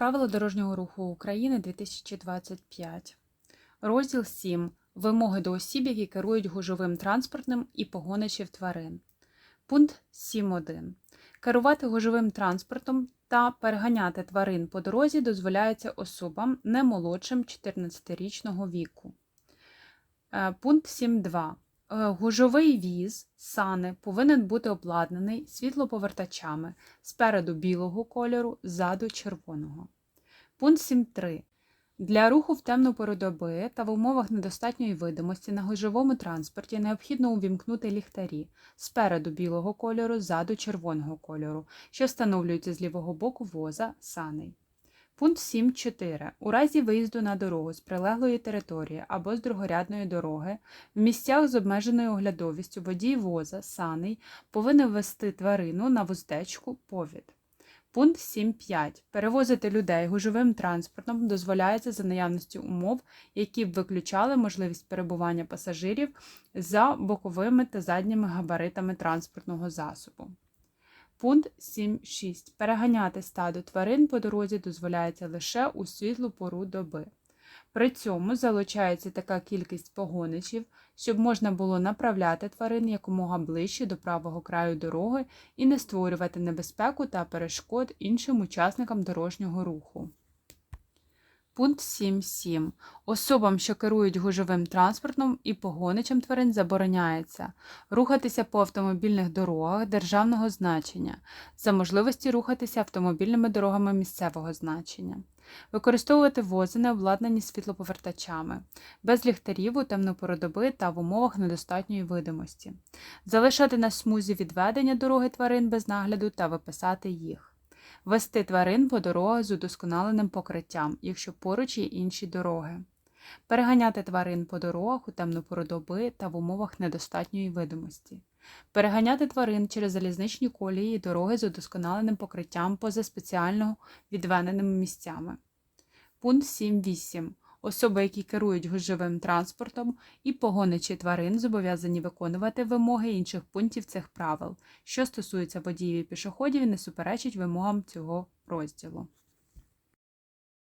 Правила дорожнього руху України 2025. Розділ 7. Вимоги до осіб, які керують гужовим транспортним і погоничів тварин. Пункт 7.1. Керувати гужовим транспортом та переганяти тварин по дорозі дозволяється особам не молодшим 14-річного віку. Е, Пункт 7.2. Е, Гужовий віз сани повинен бути обладнаний світлоповертачами спереду білого кольору, ззаду червоного. Пункт 7.3. Для руху в темну пору доби та в умовах недостатньої видимості на гужовому транспорті необхідно увімкнути ліхтарі спереду білого кольору, ззаду червоного кольору, що встановлюються з лівого боку воза саней. Пункт 7.4. У разі виїзду на дорогу з прилеглої території або з другорядної дороги в місцях з обмеженою оглядовістю водій воза саней повинен ввести тварину на вуздечку повід. Пункт 7.5. Перевозити людей гужовим транспортом дозволяється за наявності умов, які б виключали можливість перебування пасажирів за боковими та задніми габаритами транспортного засобу. Пункт 7.6. Переганяти стадо тварин по дорозі дозволяється лише у світлу пору доби. При цьому залучається така кількість погоничів, щоб можна було направляти тварин якомога ближче до правого краю дороги і не створювати небезпеку та перешкод іншим учасникам дорожнього руху. Пункт 7.7. Особам, що керують гужовим транспортом і погоничем тварин, забороняється рухатися по автомобільних дорогах державного значення, за можливості рухатися автомобільними дорогами місцевого значення, використовувати вози, не обладнані світлоповертачами, без ліхтарів у темну доби та в умовах недостатньої видимості, залишати на смузі відведення дороги тварин без нагляду та виписати їх. Вести тварин по дорогах з удосконаленим покриттям, якщо поруч є інші дороги. Переганяти тварин по дорогах у темну пору доби та в умовах недостатньої видимості. Переганяти тварин через залізничні колії дороги з удосконаленим покриттям поза спеціально відведеними місцями. Пункт 7.8. Особи, які керують гужовим транспортом і погоничі тварин, зобов'язані виконувати вимоги інших пунктів цих правил, що стосується водіїв і пішоходів не суперечить вимогам цього розділу.